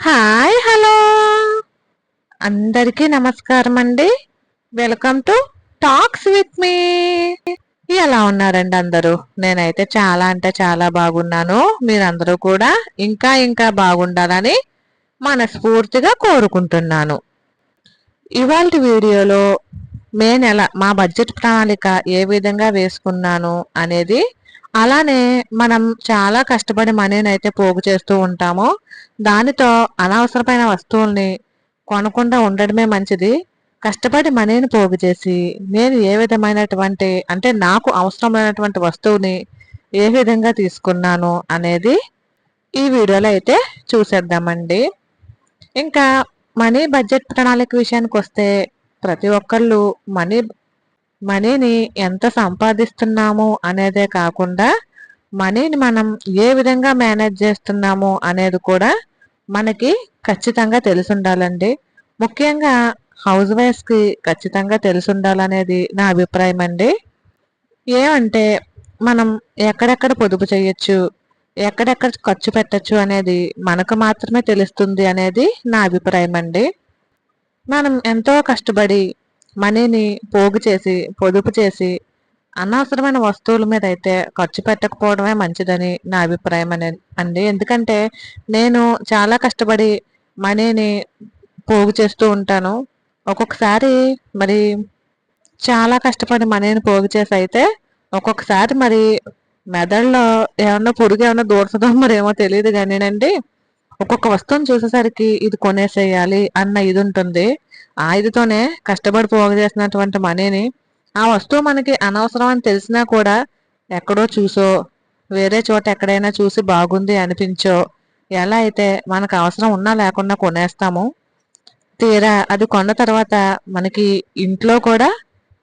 Hi hello. అందరికీ నమస్కారం అండి welcome to talks with me. ఎలా ఉన్నారండి అందరూ? నేనైతే చాలా అంటే చాలా బాగున్నాను. మీరందరూ కూడా ఇంకా ఇంకా బాగుండాలని మనస్ఫూర్తిగా కోరుకుంటున్నాను. ఇవాళ వీడియోలో మే నెల మా బడ్జెట్ ప్రణాళిక ఏ విధంగా వేసుకున్నాను అనేది అలానే మనం చాలా కష్టపడి మనీని అయితే పోగు చేస్తూ ఉంటాము దానితో అనవసరమైన వస్తువుల్ని కొనకుండా ఉండడమే మంచిది. కష్టపడి మనీని పోగు చేసి నేను ఏ విధమైనటువంటి అంటే నాకు అవసరమైనటువంటి వస్తువుని ఏ విధంగా తీసుకున్నాను అనేది ఈ వీడియోలో అయితే చూసేద్దామండి. ఇంకా మనీ బడ్జెట్ ప్రణాళిక విషయానికి వస్తే ప్రతి ఒక్కళ్ళు మనీ మనీని ఎంత సంపాదిస్తున్నాము అనేదే కాకుండా మనీని మనం ఏ విధంగా మేనేజ్ చేస్తున్నాము అనేది కూడా మనకి ఖచ్చితంగా తెలిసి ఉండాలండి ముఖ్యంగా హౌస్ వైఫ్స్కి ఖచ్చితంగా తెలిసి ఉండాలనేది నా అభిప్రాయం అండి. ఏమంటే మనం ఎక్కడెక్కడ పొదుపు చేయొచ్చు ఎక్కడెక్కడ ఖర్చు పెట్టచ్చు అనేది మనకు మాత్రమే తెలుస్తుంది అనేది నా అభిప్రాయం అండి. మనం ఎంతో కష్టపడి మనీని పోగు చేసి పొదుపు చేసి అనవసరమైన వస్తువుల మీద అయితే ఖర్చు పెట్టకపోవడమే మంచిదని నా అభిప్రాయం అనే అండి. ఎందుకంటే నేను చాలా కష్టపడి మనీని పోగు చేస్తూ ఉంటాను. ఒక్కొక్కసారి మరి చాలా కష్టపడి మనీని పోగు చేసి అయితే ఒక్కొక్కసారి మరి మెదడులో ఏమన్నా పురుగు ఏమన్నా దూరసదో మరేమో తెలియదు కానీనండి. ఒక్కొక్క వస్తువుని చూసేసరికి ఇది కొనేసేయాలి అన్న ఇది ఉంటుంది ఆ ఇదితోనే కష్టపడి పోగు చేసినటువంటి మనీని ఆ వస్తువు మనకి అనవసరం అని తెలిసినా కూడా ఎక్కడో చూసో వేరే చోట ఎక్కడైనా చూసి బాగుంది అనిపించో ఎలా అయితే మనకు అవసరం ఉన్నా లేకుండా కొనేస్తాము. తీరా అది కొన్న తర్వాత మనకి ఇంట్లో కూడా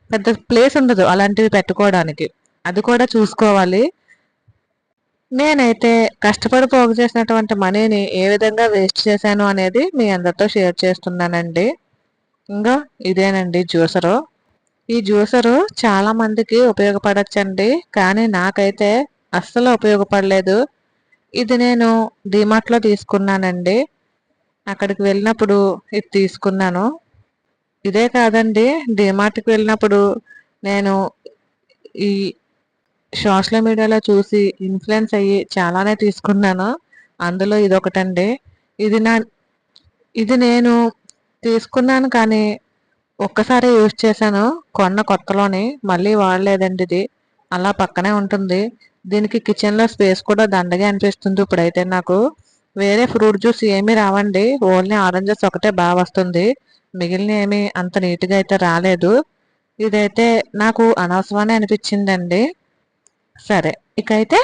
పెద్ద ప్లేస్ ఉండదు అలాంటివి పెట్టుకోవడానికి. అది కూడా చూసుకోవాలి. నేనైతే కష్టపడి పోగు చేసినటువంటి మనీని ఏ విధంగా వేస్ట్ చేశాను అనేది మీ అందరితో షేర్ చేస్తున్నానండి. ఇంకా ఇదేనండి జ్యూసరు ఈ జ్యూసరు చాలా మందికి ఉపయోగపడచ్చండి. కానీ నాకైతే అస్సలు ఉపయోగపడలేదు. ఇది నేను డిమార్ట్లో తీసుకున్నానండి. అక్కడికి వెళ్ళినప్పుడు ఇది తీసుకున్నాను. ఇదే కాదండి డిమార్ట్కి వెళ్ళినప్పుడు నేను ఈ సోషల్ మీడియాలో చూసి ఇన్ఫ్లుయెన్స్ అయ్యి చాలానే తీసుకున్నాను. అందులో ఇదొకటండి. ఇది నా ఇది నేను తీసుకున్నాను కానీ ఒక్కసారి యూజ్ చేశాను. కొన్న కొత్తలోని మళ్ళీ వాడలేదండి ఇది. అలా పక్కనే ఉంటుంది. దీనికి కిచెన్లో స్పేస్ కూడా దండగా అనిపిస్తుంది ఇప్పుడైతే నాకు. వేరే ఫ్రూట్ జ్యూస్ ఏమీ రావండి. ఓన్లీ ఆరెంజెస్ ఒకటే బాగా వస్తుంది. మిగిలిన ఏమి అంత నీట్గా అయితే రాలేదు. ఇదైతే నాకు అనవసరమని అనిపించిందండి. సరే ఇకైతే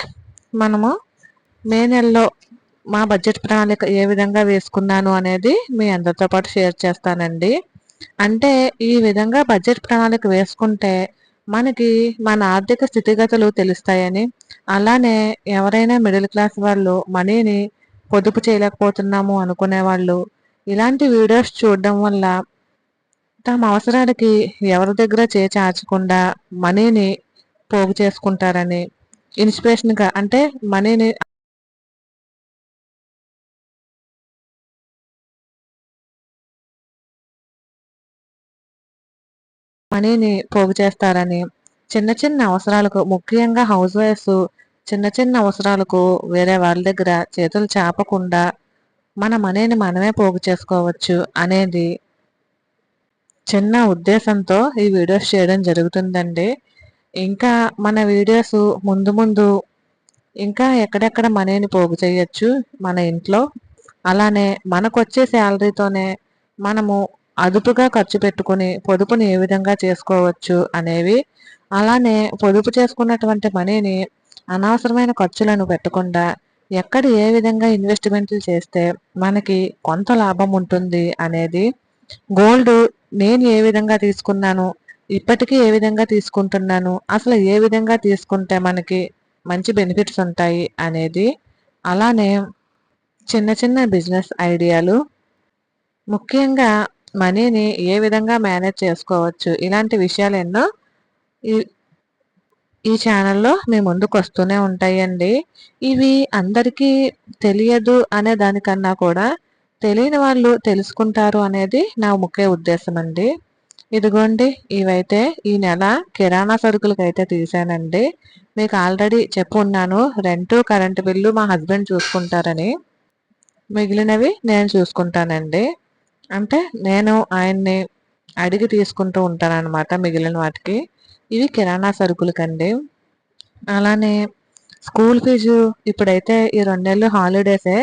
మనము మే నెలలో మా బడ్జెట్ ప్రణాళిక ఏ విధంగా వేసుకున్నాను అనేది మీ అందరితో పాటు షేర్ చేస్తానండి. అంటే ఈ విధంగా బడ్జెట్ ప్రణాళిక వేసుకుంటే మనకి మన ఆర్థిక స్థితిగతులు తెలుస్తాయని అలానే ఎవరైనా మిడిల్ క్లాస్ వాళ్ళు మనీని పొదుపు చేయలేకపోతున్నాము అనుకునే వాళ్ళు ఇలాంటి వీడియోస్ చూడడం వల్ల తమ అవసరానికి ఎవరి దగ్గర చేచార్చకుండా మనీని పోగు చేసుకుంటారని ఇన్స్పిరేషన్గా అంటే మనీని మనీని పోగు చేస్తారని చిన్న చిన్న అవసరాలకు ముఖ్యంగా హౌస్ వైఫ్స్ చిన్న చిన్న అవసరాలకు వేరే వాళ్ళ దగ్గర చేతులు చాపకుండా మన మనీని మనమే పోగు చేసుకోవచ్చు అనేది చిన్న ఉద్దేశంతో ఈ వీడియోస్ చేయడం జరుగుతుందండి. ఇంకా మన వీడియోస్ ముందు ముందు ఇంకా ఎక్కడెక్కడ మనీని పోగు చేయొచ్చు మన ఇంట్లో. అలానే మనకు వచ్చే శాలరీతోనే మనము అదుపుగా ఖర్చు పెట్టుకుని పొదుపుని ఏ విధంగా చేసుకోవచ్చు అనేవి అలానే పొదుపు చేసుకున్నటువంటి మనీని అనవసరమైన ఖర్చులను పెట్టకుండా ఎక్కడ ఏ విధంగా ఇన్వెస్ట్మెంట్లు చేస్తే మనకి కొంత లాభం ఉంటుంది అనేది. గోల్డ్ నేను ఏ విధంగా తీసుకున్నాను ఇప్పటికీ ఏ విధంగా తీసుకుంటున్నాను? అసలు ఏ విధంగా తీసుకుంటే మనకి మంచి బెనిఫిట్స్ ఉంటాయి అనేది అలానే చిన్న చిన్న బిజినెస్ ఐడియాలు ముఖ్యంగా మనీని ఏ విధంగా మేనేజ్ చేసుకోవచ్చు? ఇలాంటి విషయాలు ఎన్నో ఈ ఈ ఛానల్లో మీ ముందుకు వస్తూనే ఉంటాయండి. ఇవి అందరికీ తెలియదు అనే దానికన్నా కూడా తెలియని వాళ్ళు తెలుసుకుంటారు అనేది నా ముఖ్య ఉద్దేశం అండి ఇదిగోండి ఇవైతే ఈ నెల కిరాణా సరుకులకి అయితే తీసానండి. మీకు ఆల్రెడీ చెప్పు ఉన్నాను రెంటు కరెంటు బిల్లు మా హస్బెండ్ చూసుకుంటారని. మిగిలినవి నేను చూసుకుంటానండి. అంటే నేను ఆయన్ని అడిగి తీసుకుంటూ ఉంటానన్నమాట మిగిలిన వాటికి. ఇవి కిరాణా సరుకులకండి. అలానే స్కూల్ ఫీజు ఇప్పుడైతే ఈ రెండు నెలలు హాలిడేసే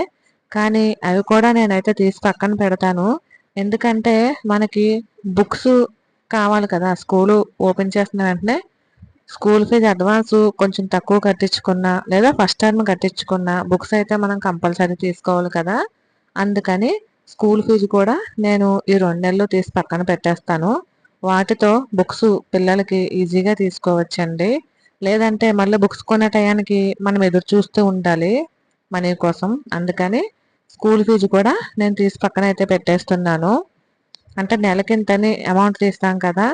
కానీ అవి కూడా నేనైతే తీసి పక్కన పెడతాను. ఎందుకంటే మనకి బుక్స్ కావాలి కదా. స్కూలు ఓపెన్ చేసిన వెంటనే స్కూల్ ఫీజు అడ్వాన్స్ కొంచెం తక్కువ కట్టించుకున్నా లేదా ఫస్ట్ టర్మ్ కట్టించుకున్నా బుక్స్ అయితే మనం కంపల్సరీ తీసుకోవాలి కదా. అందుకని స్కూల్ ఫీజు కూడా నేను ఈ రెండు నెలలు తీసి పక్కన పెట్టేస్తాను. వాటితో బుక్స్ పిల్లలకి ఈజీగా తీసుకోవచ్చండి. లేదంటే మళ్ళీ బుక్స్ కొనే టయానికి మనం ఎదురు చూస్తూ ఉండాలి మనీ కోసం. అందుకని స్కూల్ ఫీజు కూడా నేను తీసి పక్కన అయితే పెట్టేస్తున్నాను. అంటే నెలకింతని అమౌంట్ తీస్తాం కదా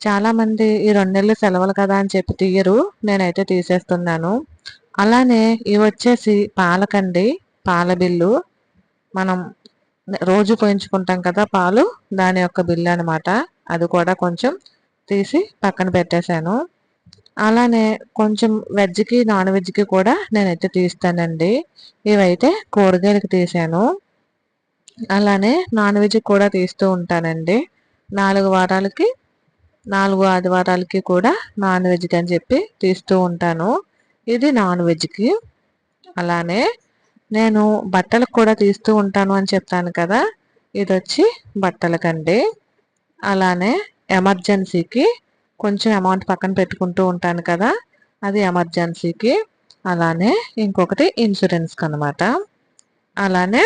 చాలామంది ఈ రెండు నెలలు సెలవులు కదా అని చెప్పి తీయరు నేనైతే తీసేస్తున్నాను. అలానే ఇవి వచ్చేసి పాలకండి పాల బిల్లు. మనం రోజు పోయించుకుంటాం కదా పాలు దాని యొక్క బిల్లు అనమాట అది కూడా కొంచెం తీసి పక్కన పెట్టేశాను. అలానే కొంచెం వెజ్కి నాన్ వెజ్కి కూడా నేనైతే తీస్తానండి. ఇవైతే కూరగాయలకి తీసాను అలానే నాన్ వెజ్ కూడా తీస్తూ ఉంటానండి. నాలుగు వారాలకి నాలుగు ఆదివారాలకి కూడా నాన్ వెజ్కి అని చెప్పి తీస్తూ ఉంటాను. ఇది నాన్ వెజ్కి. అలానే నేను బట్టలకు కూడా తీస్తూ ఉంటాను అని చెప్తాను కదా ఇది వచ్చి బట్టలకండి. అలానే ఎమర్జెన్సీకి కొంచెం అమౌంట్ పక్కన పెట్టుకుంటూ ఉంటాను కదా అది ఎమర్జెన్సీకి. అలానే ఇంకొకటి ఇన్సూరెన్స్కి అనమాట అలానే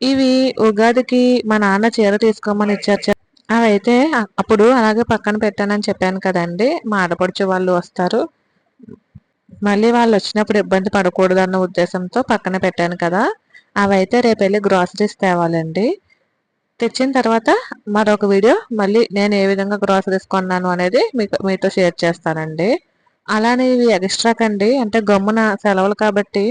ఇవి ఉగాదికి మా నాన్న చీర తీసుకోమని ఇచ్చారు అవైతే అప్పుడు అలాగే పక్కన పెట్టానని చెప్పాను కదండి. మా ఆడపడుచు వాళ్ళు వస్తారు. మళ్ళీ వాళ్ళు వచ్చినప్పుడు ఇబ్బంది పడకూడదు అన్న ఉద్దేశంతో పక్కన పెట్టాను కదా. అవైతే రేపు వెళ్ళి గ్రాసరీస్ తేవాలండి. తెచ్చిన తర్వాత మరొక వీడియో మళ్ళీ నేను ఏ విధంగా గ్రాసరీస్ కొన్నాను అనేది మీకు మీతో షేర్ చేస్తానండి. అలానే ఇవి ఎక్స్ట్రా కండి. అంటే గమ్మున సెలవులు కాబట్టి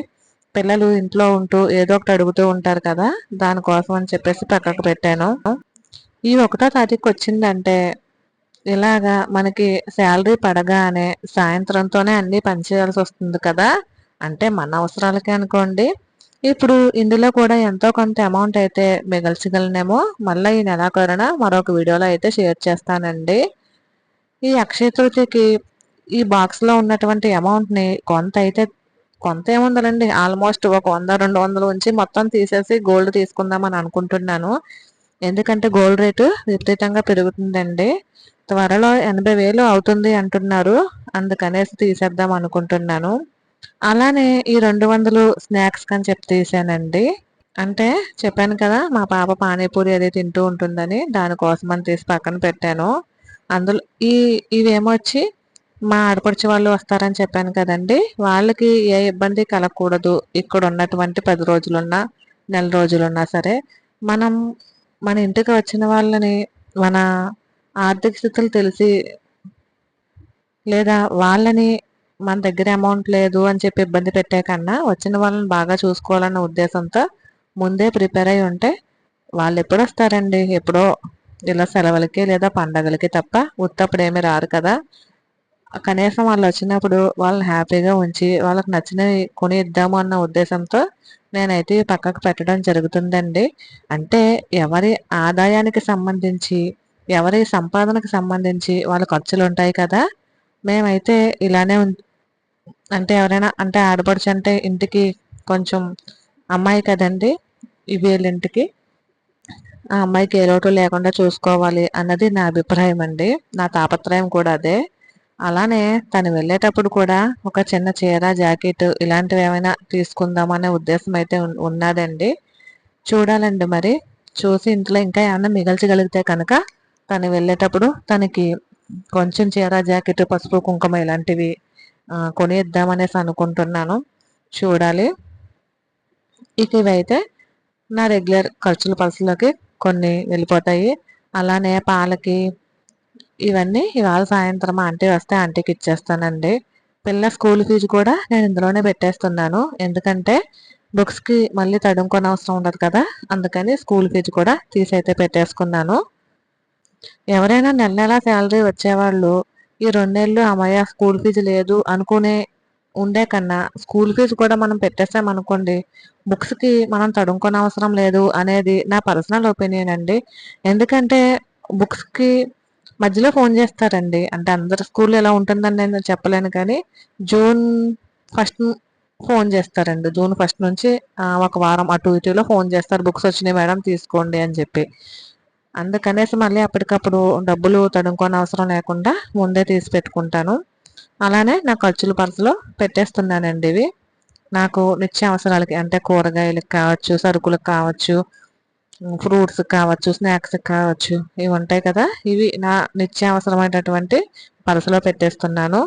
పిల్లలు ఇంట్లో ఉంటూ ఏదో ఒకటి అడుగుతూ ఉంటారు కదా దానికోసం అని చెప్పేసి పక్కకు పెట్టాను. ఈ ఒకటో తారీఖు వచ్చిందంటే ఇలాగా మనకి శాలరీ పడగానే సాయంత్రంతోనే అన్నీ పనిచేయాల్సి వస్తుంది కదా అంటే మన అవసరాలకే అనుకోండి. ఇప్పుడు ఇందులో కూడా ఎంతో కొంత అమౌంట్ అయితే మిగల్చగలనేమో మళ్ళీ ఈ నెలాఖరున మరొక వీడియోలో అయితే షేర్ చేస్తానండి. ఈ అక్షయ తృతీయకి ఈ బాక్స్లో ఉన్నటువంటి అమౌంట్ని కొంత అయితే కొంత ఏముందండి ఆల్మోస్ట్ ఒక వంద రెండు వందలు ఉంచి మొత్తం తీసేసి గోల్డ్ తీసుకుందామని అనుకుంటున్నాను. ఎందుకంటే గోల్డ్ రేటు విపరీతంగా పెరుగుతుందండి. త్వరలో ఎనభై వేలు అవుతుంది అంటున్నారు. అందుకనేసి తీసేద్దాం అనుకుంటున్నాను. అలానే ఈ రెండు వందలు స్నాక్స్ అని చెప్పి తీసానండి. అంటే చెప్పాను కదా మా పాప పానీపూరి అది తింటూ ఉంటుందని దానికోసం అని తీసి పక్కన పెట్టాను. అందులో ఈ ఇవేమొచ్చి మా ఆడపడిచి వాళ్ళు వస్తారని చెప్పాను కదండి. వాళ్ళకి ఏ ఇబ్బంది కలగకూడదు. ఇక్కడ ఉన్నటువంటి పది రోజులున్నా నెల రోజులున్నా సరే మనం మన ఇంటికి వచ్చిన వాళ్ళని మన ఆర్థిక స్థితులు తెలిసి లేదా వాళ్ళని మన దగ్గర అమౌంట్ లేదు అని చెప్పి ఇబ్బంది పెట్టే కన్నా వచ్చిన వాళ్ళని బాగా చూసుకోవాలన్న ఉద్దేశంతో ముందే ప్రిపేర్ అయి ఉంటే వాళ్ళు ఎప్పుడు వస్తారండి? ఎప్పుడో ఇలా సెలవులకి లేదా పండగలకి తప్ప ఉత్తప్పుడు ఏమి రారు కదా. కనీసం వాళ్ళు వచ్చినప్పుడు వాళ్ళని హ్యాపీగా ఉంచి వాళ్ళకి నచ్చినవి కొని ఇద్దాము అన్న ఉద్దేశంతో నేనైతే పక్కకు పెట్టడం జరుగుతుందండి. అంటే ఎవరి ఆదాయానికి సంబంధించి ఎవరి సంపాదనకు సంబంధించి వాళ్ళ ఖర్చులు ఉంటాయి కదా మేమైతే ఇలానే అంటే ఎవరైనా అంటే ఆడపడుచు అంటే ఇంటికి కొంచెం అమ్మాయి కదండి వీళ్ళ ఇంటికి ఆ అమ్మాయికి ఏ లోటు లేకుండా చూసుకోవాలి అన్నది నా అభిప్రాయం అండి నా తాపత్రయం కూడా అదే. అలానే తను వెళ్ళేటప్పుడు కూడా ఒక చిన్న చీర జాకెట్ ఇలాంటివి ఏమైనా తీసుకుందామనే ఉద్దేశం అయితే ఉన్నదండి. చూడాలండి మరి. చూసి ఇంట్లో ఇంకా ఏమైనా మిగల్చగలిగితే కనుక తను వెళ్ళేటప్పుడు తనకి కొంచెం చీర జాకెట్ పసుపు కుంకుమ ఇలాంటివి కొని ఇద్దామనేసి అనుకుంటున్నాను. చూడాలి. ఇక ఇవైతే నా రెగ్యులర్ ఖర్చుల పర్సులోకి కొన్ని వెళ్ళిపోతాయి. అలానే పాలకి ఇవన్నీ ఇవాళ సాయంత్రం ఆంటీ వస్తే ఆంటీకి ఇచ్చేస్తానండి. పిల్ల స్కూల్ ఫీజు కూడా నేను ఇందులోనే పెట్టేస్తున్నాను. ఎందుకంటే బుక్స్కి మళ్ళీ తడుముకొని అవసరం ఉండదు కదా. అందుకని స్కూల్ ఫీజు కూడా తీసైతే పెట్టేసుకున్నాను. ఎవరైనా నెల నెల శాలరీ వచ్చేవాళ్ళు ఈ రెండు నెలలు అమ్మయ్య స్కూల్ ఫీజు లేదు అనుకునే ఉండే కన్నా స్కూల్ ఫీజు కూడా మనం పెట్టేసాం అనుకోండి బుక్స్కి మనం తడుముకొని అవసరం లేదు అనేది నా పర్సనల్ ఒపీనియన్ అండి. ఎందుకంటే బుక్స్కి మధ్యలో ఫోన్ చేస్తారండి. అంటే అందరు స్కూల్లో ఎలా ఉంటుందని నేను చెప్పలేను కానీ జూన్ ఫస్ట్ ఫోన్ చేస్తారండి. జూన్ ఫస్ట్ నుంచి ఒక వారం అటు ఇటులో ఫోన్ చేస్తారు. బుక్స్ వచ్చినాయి మేడం తీసుకోండి అని చెప్పి. అందుకనేసి మళ్ళీ అప్పటికప్పుడు డబ్బులు తడుముకొని అవసరం లేకుండా ముందే తీసి పెట్టుకుంటాను. అలానే నా ఖర్చుల పర్సులో పెట్టేస్తున్నానండి ఇవి. నాకు నిత్య అవసరాలకి అంటే కూరగాయలకు కావచ్చు సరుకులకు కావచ్చు ఫ్రూట్స్ కావచ్చు స్నాక్స్ కావచ్చు ఇవి ఉంటాయి కదా. ఇవి నా నిత్యావసరమైనటువంటి పలసలో పెట్టేస్తున్నాను.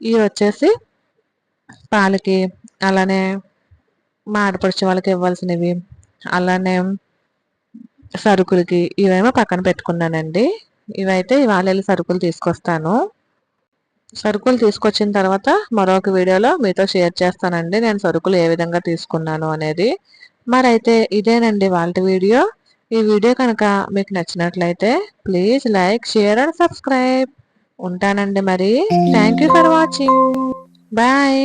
ఇవి వచ్చేసి పాలకి అలానే మాడపడిచే వాళ్ళకి ఇవ్వాల్సినవి అలానే సరుకులకి ఇవేమో పక్కన పెట్టుకున్నానండి. ఇవైతే ఇవాళ వెళ్ళి సరుకులు తీసుకొస్తాను. సరుకులు తీసుకొచ్చిన తర్వాత మరొక వీడియోలో మీతో షేర్ చేస్తానండి. నేను సరుకులు ఏ విధంగా తీసుకున్నాను అనేది. మరైతే ఇదేనండి వాళ్ళ వీడియో. ఈ వీడియో కనుక మీకు నచ్చినట్లయితే please like share and subscribe ఉంటానండి మరి. Thank you for watching bye